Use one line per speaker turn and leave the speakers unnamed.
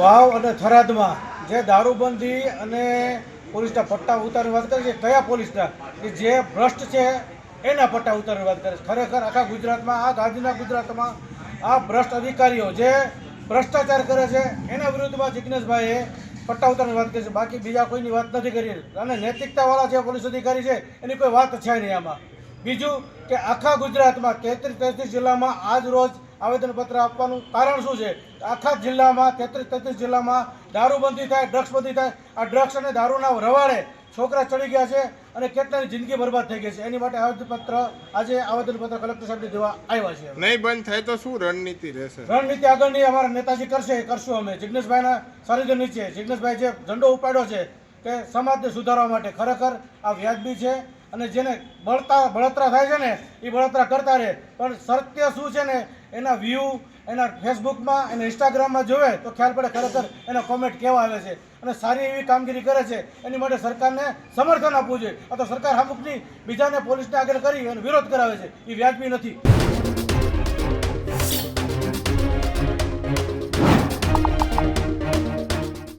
વાવ અને થરાદમાં જે દારૂબંધી અને પોલીસના પટ્ટા ઉતારની વાત કરે છે, કયા પોલીસના? કે જે ભ્રષ્ટ છે, એના પટ્ટા ઉતારની વાત કરે છે. ખરેખર આખા ગુજરાતમાં, આ ગાંધીના ગુજરાતમાં આ ભ્રષ્ટ અધિકારીઓ જે ભ્રષ્ટાચાર કરે છે, એના વિરુદ્ધમાં જિજ્ઞેશભાઈએ પટ્ટા ઉતારની વાત કરી છે. બાકી બીજા કોઈની વાત નથી કરી. અને નૈતિકતાવાળા જે પોલીસ અધિકારી છે, એની કોઈ વાત છે નહીં આમાં. બીજું કે આખા ગુજરાતમાં તેત્રીસ તેત્રીસ જિલ્લામાં આજ રોજ આવેદનપત્ર આપવાનું કારણ શું છે? આખા જિલ્લામાં તેત્રીસ તેત્રીસ જિલ્લામાં દારૂબંધી થાય ડ્રગ્સ બંધી થાય આ ડ્રગ્સ અને દારૂના રવાડે છોકરા ચડી ગયા છે અને કેટલાની જિંદગી બરબાદ થઈ ગઈ છે. એની માટે આવેદનપત્ર આજે આવેદનપત્ર કલેક્ટર સાહેબને દેવા આવ્યા છે
નહીં બંધ થાય તો શું રણનીતિ રહેશે?
રણનીતિ આગળની અમારા નેતાજી કરશે કરશું અમે. જિજ્ઞેશભાઈના સાનિધ્ય નીચે જિજ્ઞેશભાઈ જે ઝંડો ઉપાડ્યો છે કે સમાજને સુધારવા માટે ખરેખર આ વ્યાજબી છે અને જેને બળતા બળતરા થાય છે ને એ બળતરા કરતા રહે. પણ સત્ય શું છે ને એના વ્યૂ એના ફેસબુકમાં અને ઇન્સ્ટાગ્રામમાં જોવે તો ખ્યાલ પડે ખરેખર એના કોમેન્ટ કેવા આવે છે. અને સારી એવી કામગીરી કરે છે, એની માટે સરકારને સમર્થન આપવું જોઈએ. અથવા સરકાર અમુકની બીજાને પોલીસને આગળ કરી અને વિરોધ કરાવે છે. એ વ્યાજબી નથી.